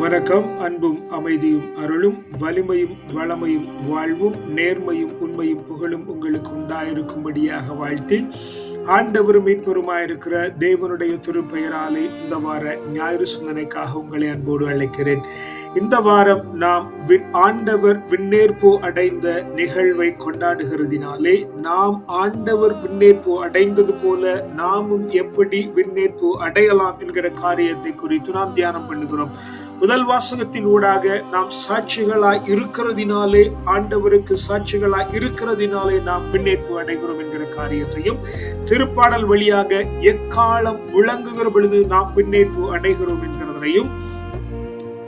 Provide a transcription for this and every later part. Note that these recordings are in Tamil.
வணக்கம். அன்பும் அமைதியும் அருளும் வலிமையும் வளமையும் வாழ்வும் நேர்மையும் உண்மையும் புகழும் உங்களுக்கு உண்டாயிருக்கும்படியாக வாழ்த்தி ஆண்டவரும் மீட்பெருமாயிருக்கிற தேவனுடைய திருப்பெயராலே இந்த வார ஞாயிறு சிந்தனைக்காக உங்களை அன்போடு அழைக்கிறேன். இந்த வாரம் நாம் விண்- ஆண்டவர் விண்ணேற்பு அடைந்த நிகழ்வை கொண்டாடுகிறதினாலே நாம் ஆண்டவர் விண்ணேற்பு அடைந்தது போல நாமும் எப்படி விண்ணேற்பு அடையலாம் என்கிற காரியத்தை குறித்து நாம் தியானம் பண்ணுகிறோம். முதல் வாசகத்தின் ஊடாக நாம் சாட்சிகளாய் இருக்கிறதினாலே ஆண்டவருக்கு சாட்சிகளாய் இருக்கிறதினாலே நாம் விண்ணேற்பு அடைகிறோம் என்கிற காரியத்தையும் திருப்பாடல் வழியாக எக்காலம் முழங்குகிற பொழுது நாம் விண்ணேற்பு அடைகிறோம் என்கிறதையும்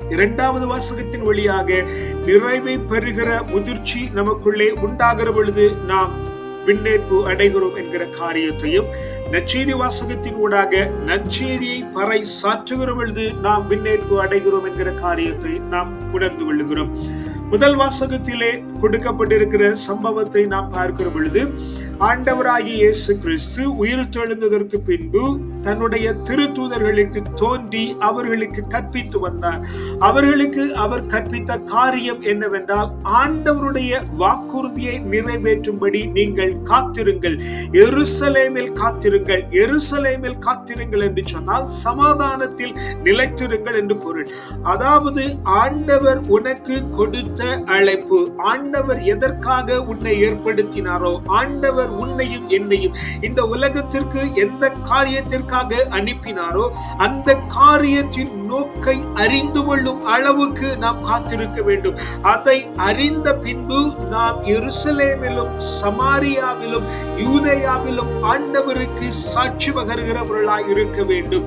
இரண்டாவது வாசகத்தின் வழியாக நிறைவை பெறுகிற முதிர்ச்சி நமக்குள்ளே உண்டாகிற பொழுது நாம் விண்ணேற்பு அடைகிறோம் என்கிற காரியத்தையும் நச்செய்தி வாசகத்தின் ஊடாக நற்செய்தியை பறை சாற்றுகிற பொழுது நாம் விண்ணேற்பு அடைகிறோம் என்கிற காரியத்தை நாம் உணர்ந்து கொள்ளுகிறோம். முதல் வாசகத்திலே கொடுக்கப்பட்டிருக்கிற சம்பவத்தை நாம் பார்க்கிற பொழுது ஆண்டவராகிய இயேசு கிறிஸ்து உயிர் தெழுந்ததற்கு பின்பு தன்னுடைய திருத்தூதர்களுக்கு தோன்றி அவர்களுக்கு கற்பித்து வந்தார். அவர்களுக்கு அவர் கற்பித்த காரியம் என்னவென்றால் ஆண்டவருடைய வாக்குறுதியை நிறைவேற்றும்படி நீங்கள் காத்திருங்கள். எருசலேமில் காத்திருங்கள். எருசலேமில் காத்திருங்கள் என்று சொன்னால் சமாதானத்தில் நிலைத்திருங்கள் என்று பொருள். அதாவது ஆண்டவர் உனக்கு கொடுத்த அழைப்பு ஆண்டவர் எதற்காக உன்னை ஏற்படுத்தினாரோ ஆண்டவர் உன்னையும் என்னையும் இந்த உலகத்திற்கு எந்த காரியத்திற்காக அனுப்பினாரோ அந்த காரியத்தின் நோக்கை அறிந்து கொள்ளும் அளவுக்கு நாம் காத்திருக்க வேண்டும். அதை அறிந்த பின்பு நாம் எருசலேமிலும் சமாரியாவிலும் யூதேயாவிலும் ஆண்டவருக்கு சாட்சி பகர்கிறவர்களாய் இருக்க வேண்டும்.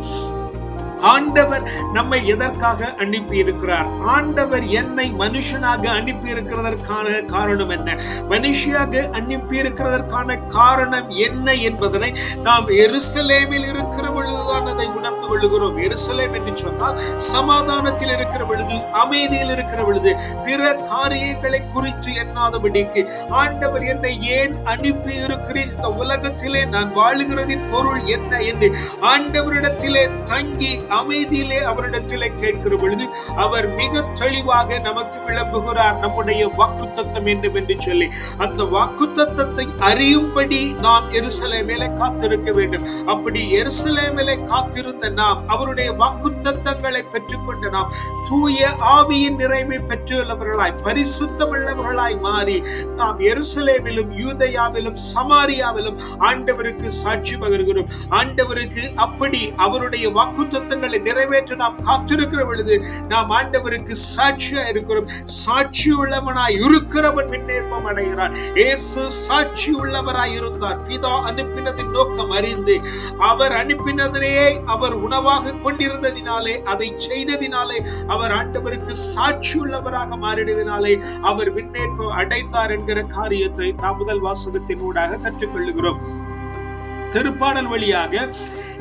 ஆண்டவர் நம்மை எதற்காக அனுப்பி இருக்கிறார் ஆண்டவர் என்னை மனுஷனாக அனுப்பி இருக்கிறதற்கான காரணம் என்ன? மனுஷியாக அனுப்பி இருக்கிறதற்கான காரணம் என்ன என்பதனை நாம் எருசலேமில் இருக்கிற பொழுதுதான் அதை உணர்ந்து கொள்ளுகிறோம். எருசலேம் என்று சொன்னால் சமாதானத்தில் இருக்கிற பொழுது அமைதியில் இருக்கிற பொழுது பிற காரியங்களை குறித்து எண்ணாதபடிக்கு ஆண்டவர் என்னை ஏன் அனுப்பி இருக்கிறேன் இந்த உலகத்திலே நான் வாழுகிறதின் பொருள் என்ன என்று ஆண்டவரிடத்திலே தங்கி அமைதியிலே அவரிடத்திலே கேட்கிற பொழுது அவர் மிக தெளிவாக நமக்கு விளம்புகிறார் நம்முடைய வாக்கு தத்தம் வேண்டும் என்று சொல்லி. அந்த வாக்கு தத்தத்தை அறியும்படி நாம் எருசலேமிலே காத்திருக்க வேண்டும். அப்படி எருசலேமிலே காத்திருந்த நாம் அவருடைய வாக்கு தத்தங்களை பெற்றுக்கொண்ட நாம் தூய ஆவியின் நிறைவை பெற்றுள்ளவர்களாய் பரிசுத்தமுள்ளவர்களாய் மாறி நாம் எருசலேமிலும் யூதயாவிலும் சமாரியாவிலும் ஆண்டவருக்கு சாட்சி பகர்கிறோம். ஆண்டவருக்கு அப்படி அவருடைய வாக்குத்தத்தங்களை நிறைவேற்ற நாம் காத்திருக்கிற பொழுது நாம் ஆண்டவருக்கு சாட்சியா இருக்கிறோம். சாட்சி உள்ளவனாய் இருக்கிறவன் விண்ணேற்பம் அடைகிறான். இயேசு சாட்சி உள்ளவராய் இருந்தார். பிதா அனுப்பினதின் நோக்கம் அறிந்து அவர் அனுப்பினதிலேயே அவர் உணவாக கொண்டிருந்ததினாலே அதை செய்ததினாலே அவர் ஆண்டவருக்கு சாட்சி உள்ளவராக மாறினதினாலே அவர் விண்ணேற்பம் அடைந்தார் என்கிற காரியத்தை நாம் முதல் வாசகத்தின் ஊடாக கற்றுக்கொள்ளுகிறோம். திருப்பாடல் வழியாக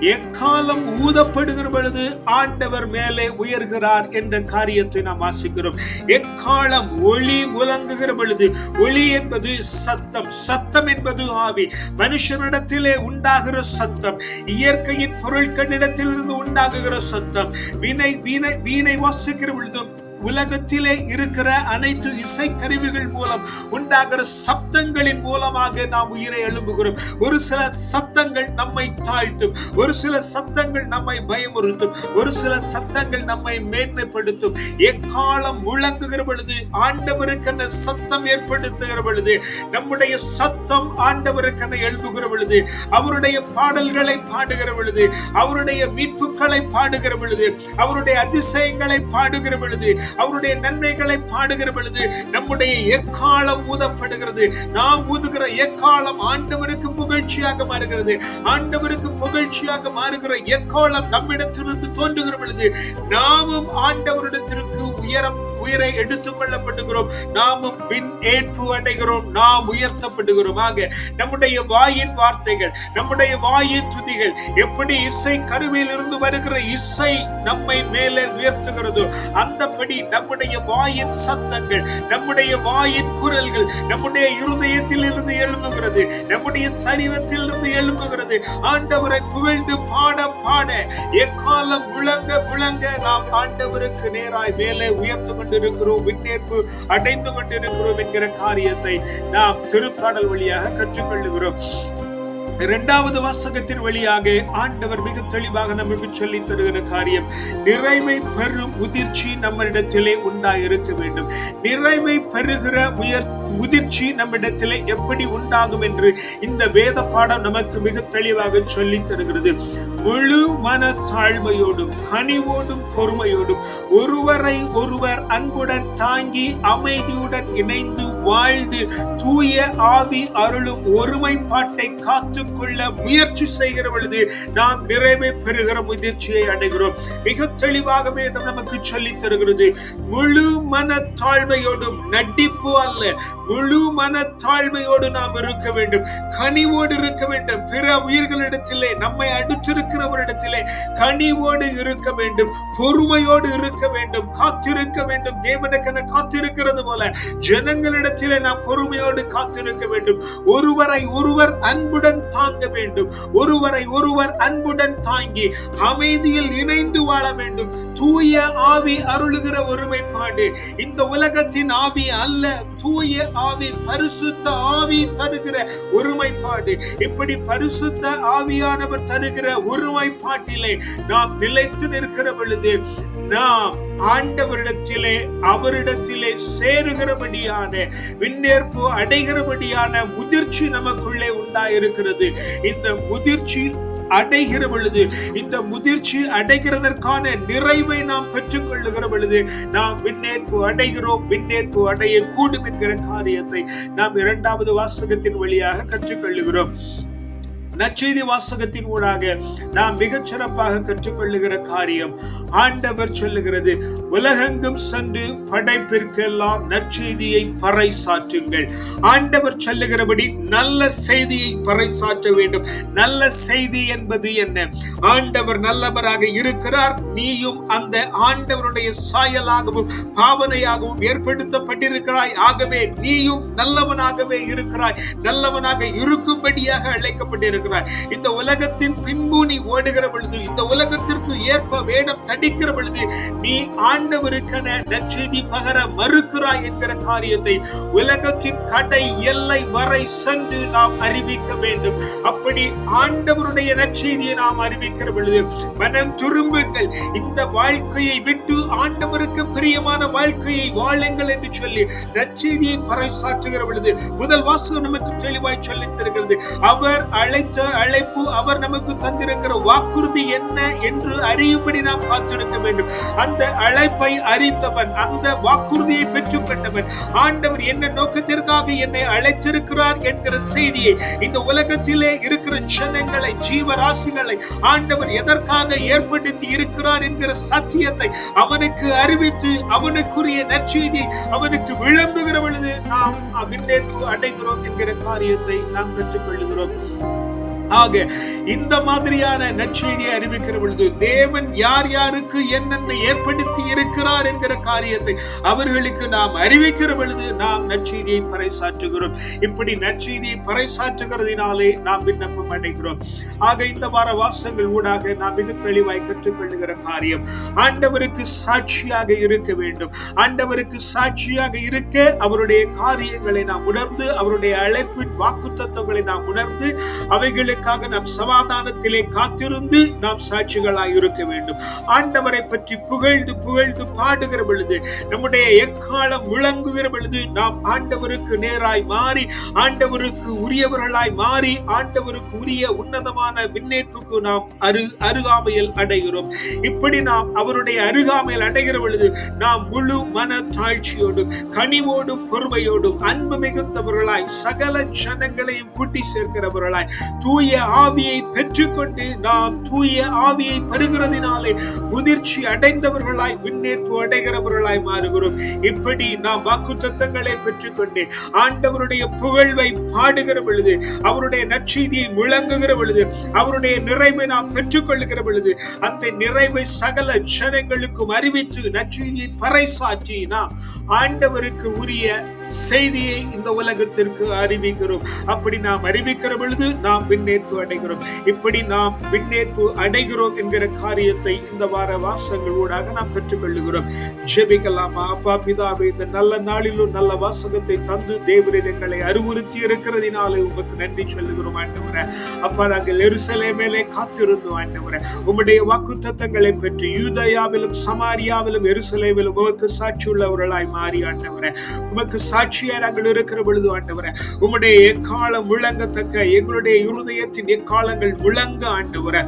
எக்காலம் ஊதப்படுகிற பொழுது ஆண்டவர் மேலே உயர்கிறார் என்ற காரியத்தை நாம் வாசிக்கிறோம். எக்காலம் ஒளி முழங்குகிற பொழுது ஒளி என்பது சத்தம் சத்தம் என்பது ஆவி. மனுஷனிடத்திலே உண்டாகிற சத்தம் இயற்கையின் பொருட்களிடத்திலிருந்து உண்டாகுகிற சத்தம். வினை வீணை வீணை வாசிக்கிற பொழுதும் உலகத்திலே இருக்கிற அனைத்து இசைக்கருவிகள் மூலம் உண்டாகிற சப்தங்களின் மூலமாக நாம் உயிரை எழும்புகிறோம். ஒரு சில சத்தங்கள் நம்மை தாழ்த்தும். ஒரு சில சத்தங்கள் நம்மை பயமுறுத்தும். ஒரு சில சத்தங்கள் நம்மை மேன்மைப்படுத்தும். எக்காலம் முழங்குகிற பொழுது ஆண்டவருக்கென சத்தம் ஏற்படுத்துகிற பொழுது நம்முடைய சத்தம் ஆண்டவருக்கென எழுப்புகிற பொழுது அவருடைய பாடல்களை பாடுகிற பொழுது அவருடைய மீட்புகளை பாடுகிற பொழுது அவருடைய அதிசயங்களை பாடுகிற பொழுது அவருடைய நன்மைகளை பாடுகிற பொழுது நம்முடைய எக்காலம் ஊதப்படுகிறது. நாம் ஊதுகிற எக்காலம் ஆண்டவருக்கு புகழ்ச்சியாக மாறுகிறது. ஆண்டவருக்கு புகழ்ச்சியாக மாறுகிற எக்காலம் நம்மிடத்திலிருந்து தோன்றுகிற பொழுது நாமும் ஆண்டவரிடத்திற்கு உயரம் உயிரை எடுத்துக் கொள்ளப்படுகிறோம் நாமும் பின் ஏற்பு அடைகிறோம். நாம் உயர்த்தப்படுகிறோம். ஆக நம்முடைய வாயின் வார்த்தைகள் நம்முடைய வாயின் துதிகள் எப்படி இசை கருவியிலிருந்து வருகிற இசை நம்மை மேலே உயர்த்துகிறதோ அந்தபடி நம்முடைய வாயின் சத்தங்கள் நம்முடைய வாயின் குரல்கள் நம்முடைய இருதயத்தில் இருந்து எழும்புகிறது. நம்முடைய சரீரத்தில் இருந்து எழும்புகிறது. ஆண்டவரை புகழ்ந்து பாட பாட எக்காலம் முழங்க விளங்க நாம் ஆண்டவருக்கு நேராய் மேலே உயர்த்து கொண்டிருக்கிறோம் விண்ணேற்பு அடைந்து கொண்டிருக்கிறோம் என்கிற காரியத்தை நாம் திருப்பாடல் வழியாக கற்றுக்கொள்ளுகிறோம். இரண்டாவது வாசகத்தின் வழியாக ஆண்டவர் மிக தெளிவாக நமக்கு சொல்லி தருகிற காரியம் நிறைவை பெறும் முதிர்ச்சி நம்மளிடத்திலே உண்டாயிருக்க வேண்டும். நிறைவை பெறுகிற முயற்சி முதிர்ச்சி நம்மிடத்திலே எப்படி உண்டாகும் என்று இந்த வேத பாடம் நமக்கு மிக தெளிவாக சொல்லி தருகிறது. முழு மன தாழ்மையோடும் கனிவோடும் பொறுமையோடும் ஒருவரை ஒருவர் அன்புடன் தாங்கி அமைதியுடன் இணைந்து வாழ்ந்து தூய ஆவி அருளும் ஒருமைப்பாட்டை காத்துக்கொள்ள முயற்சி செய்கிற பொழுது நாம் நிறைவை பெறுகிற முதிர்ச்சியை அடைகிறோம். மிக தெளிவாக வேதம் நமக்கு சொல்லித் தருகிறது. முழு மன தாழ்மையோடும் நடிப்பு அல்ல முழு மனத்தாழ்மையோடு நாம் இருக்க வேண்டும். கனிவோடு இருக்க வேண்டும். பிற உயிர்களிடத்திலே நம்மை அடுத்திருக்கிறவரிடத்திலே கனிவோடு இருக்க வேண்டும். பொறுமையோடு இருக்க வேண்டும். காத்திருக்க வேண்டும். தேவனுக்கென காத்திருக்கிறது போல ஜனங்களிடத்திலே நாம் பொறுமையோடு காத்திருக்க வேண்டும். ஒருவரை ஒருவர் அன்புடன் தாங்க வேண்டும். ஒருவரை ஒருவர் அன்புடன் தாங்கி அமைதியில் இணைந்து வாழ வேண்டும். தூய ஆவி அருளுகிற ஒருமைப்பாடு. இந்த உலகத்தின் ஆவி அல்ல தூய ஆவி பரிசுத்த ஆவி தருகிற ஒருமைப்பாடு. இப்படி பரிசுத்த ஆவியானவர் தருகிற ஒருமைப்பாட்டிலே நாம் நிலைத்து நிற்கிற பொழுது நாம் ஆண்டவரிடத்திலே அவரிடத்திலே சேருகிறபடியான விண்ணேற்பு அடைகிறபடியான முதிர்ச்சி நமக்குள்ளே உண்டாயிருக்கிறது. இந்த முதிர்ச்சி அடைகிற பொழுது இந்த முதிர்ச்சி அடைகிறதற்கான நிறைவை நாம் பெற்றுக்கொள்ளுகிற பொழுது நாம் விண்ணேற்பு அடைகிறோம் விண்ணேற்பு அடைய கூடும் என்கிற காரியத்தை நாம் இரண்டாவது வாசகத்தின் வழியாக கற்றுக்கொள்ளுகிறோம். நற்செய்தி வாசகத்தின் ஊடாக நாம் மிகச் சிறப்பாக கற்றுக்கொள்ளுகிற காரியம் ஆண்டவர் சொல்லுகிறது உலகெங்கும் சென்று படைப்பிற்கெல்லாம் நற்செய்தியை பறைசாற்றுங்கள். ஆண்டவர் சொல்லுகிறபடி நல்ல செய்தியை பறைசாற்ற வேண்டும். நல்ல செய்தி என்பது என்ன? ஆண்டவர் நல்லவராக இருக்கிறார். நீயும் அந்த ஆண்டவருடைய சாயலாகவும் பாவனையாகவும் ஏற்படுத்தப்பட்டிருக்கிறாய். ஆகவே நீயும் நல்லவனாகவே இருக்கிறாய். நல்லவனாக இருக்கும்படியாக சொல்லுகிறார். இந்த உலகத்தின் பின்பு நீ ஓடுகிற பொழுது இந்த உலகத்திற்கு ஏற்ப வேடம் தடிக்கிற பொழுது நீ ஆண்டவருக்கென நற்செய்தி பகர மறுக்கிறாய் என்கிற காரியத்தை உலகத்தின் கடை எல்லை வரை சென்று நாம் அறிவிக்க வேண்டும். அப்படி ஆண்டவருடைய நற்செய்தியை நாம் அறிவிக்கிற பொழுது மனம் திரும்புங்கள். இந்த வாழ்க்கையை விட்டு ஆண்டவருக்கு பிரியமான வாழ்க்கையை வாழுங்கள் என்று சொல்லி நற்செய்தியை பறைசாற்றுகிற பொழுது முதல் வாசகம் நமக்கு தெளிவாய் சொல்லித் தருகிறது. அவர் அழைத்த அழைப்பு அவர் நமக்கு தந்திருக்கிற வாக்குறுதி என்ன என்று அறியும்படி நாம் காத்திருக்க வேண்டும். அந்த அழைப்பை அறிந்தவன் அந்த வாக்குறுதியை பெற்றுக்கொண்டவன் ஆண்டவர் என்ன நோக்கத்திற்காக என்னை அழைத்திருக்கிறார் என்கிற செய்தியை இந்த உலகத்திலே இருக்கிற ஜனங்களை ஜீவராசிகளை ஆண்டவர் எதற்காக ஏற்படுத்தி இருக்கிறார் என்கிற சத்தியத்தை அவனுக்கு அறிவித்து அவனுக்குரிய நற்செய்தி அவனுக்கு விளம்புகிற பொழுது நாம் விண்ணேற்பு அடைகிறோம் என்கிற காரியத்தை நாம் கற்றுக்கொள்ளுகிறோம் ஆக இந்த மாதிரியான நற்செய்தியை அறிவிக்கிற பொழுது தேவன் யார் யாருக்கு என்னென்ன ஏற்படுத்தி இருக்கிறார் என்கிற காரியத்தை அவர்களுக்கு நாம் அறிவிக்கிற பொழுது நாம் நற்செய்தியை பறைசாற்றுகிறோம். இப்படி நற்செய்தியை பறைசாற்றுகிறதினாலே நாம் விண்ணப்பம் அடைகிறோம். ஆக இந்த வார வாசங்கள் ஊடாக நாம் மிக தெளிவாய் கற்றுக்கொள்ளுகிற காரியம் ஆண்டவருக்கு சாட்சியாக இருக்க வேண்டும். ஆண்டவருக்கு சாட்சியாக இருக்க அவருடைய காரியங்களை நாம் உணர்ந்து அவருடைய அழைப்பின் வாக்குத்தத்தங்களை நாம் உணர்ந்து அவைகளுக்கு அவைகளுக்காக நாம் சமாதானத்திலே காத்திருந்து நாம் சாட்சிகளாய் இருக்க வேண்டும். ஆண்டவரை பற்றி புகழ்ந்து புகழ்ந்து பாடுகிற பொழுது நம்முடைய எக்காலம் முழங்குகிற பொழுது நாம் ஆண்டவருக்கு நேராய் மாறி ஆண்டவருக்கு உரியவர்களாய் மாறி ஆண்டவருக்கு உரிய உன்னதமான விண்ணேற்புக்கு நாம் அரு அருகாமையில் அடைகிறோம். இப்படி நாம் அவருடைய அருகாமையில் அடைகிற பொழுது நாம் முழு மன தாழ்ச்சியோடும் கனிவோடும் பொறுமையோடும் அன்பு மிகுந்தவர்களாய் சகல ஜனங்களையும் கூட்டி சேர்க்கிறவர்களாய் தூய ஆவியை பெற்றுக்கொண்டு நாம் தூய ஆவியை பெறுகிறதினாலே முதிர்ச்சி அடைந்தவர்களாய் முன்னேற்பு அடைகிறவர்களாய் மாறுகிறோம். இப்படி நாம் வாக்குத்தத்தங்களை பெற்றுக்கொண்டு ஆண்டவருடைய புகழ்வை பாடுகிற பொழுது அவருடைய நற்செய்தியை முழங்குகிற பொழுது அவருடைய நிறைவை நாம் பெற்றுக்கொள்ளுகிற பொழுது அந்த நிறைவை சகல ஜனங்களுக்கும் அறிவித்து நற்செய்தியை பறைசாற்றி நாம் ஆண்டவருக்கு உரிய செய்தியை இந்த உலகத்திற்கு அறிவிக்கிறோம். அப்படி நாம் அறிவிக்கிற பொழுது நாம் விண்ணேற்பு அடைகிறோம். இப்படி நாம் விண்ணேற்பு அடைகிறோம் என்கிற காரியத்தை இந்த வார வாசங்கள் ஊடாக நாம் கற்றுக்கொள்ளுகிறோம். ஜெபிக்கலாமா. அப்பா பிதாவே இந்த நல்ல நாளிலும் நல்ல வாசகத்தை தந்து தேவரின் எங்களை அறிவுறுத்தி இருக்கிறதினாலே உமக்கு நன்றி சொல்லுகிறோம் ஆண்டவரே. அப்பா நாங்கள் எருசலேமேலே காத்திருந்தோம் ஆண்டவரே. உம்முடைய வாக்கு தத்தங்களை பெற்று யூதயாவிலும் சமாரியாவிலும் எருசலேவிலும் உமக்கு சாட்சி உள்ளவர்களாய் மாறி ஆண்டவரே. உமக்கு சாட்சியா நாங்கள் இருக்கிற பொழுது ஆண்டவரே உம்முடைய எக்காலம் முழங்கத்தக்க எங்களுடைய இருதயத்தின் எக்காலங்கள் முழங்க ஆண்டவரை.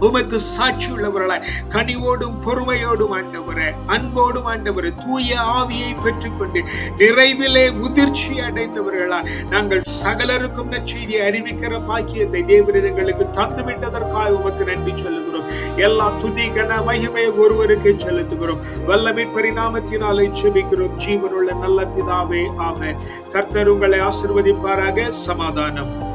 உமக்கு சாட்சி உள்ளவர்களாய் கனிவோடும் பொறுமையோடும் ஆண்டவரே அன்போடும் ஆண்டவரே தூய ஆவியை பெற்றுக்கொண்டு நிறைவிலே முதிர்ச்சி அடைந்தவர்களா நாங்கள் சகலருக்கும் நற்செய்தியை அறிவிக்கிற பாக்கியத்தை தேவரீர் எங்களுக்கு தந்து விட்டதற்காக உமக்கு நன்றி சொல்லுகிறோம். எல்லா துதி கன மகிமையை ஒருவருக்கு செலுத்துகிறோம். வல்லமின் பரிணாமத்தினாலே செபிக்கிறோம் ஜீவனுள்ள நல்ல பிதாவே ஆமன். கர்த்தர் உங்களை ஆசிர்வதிப்பாராக. சமாதானம்.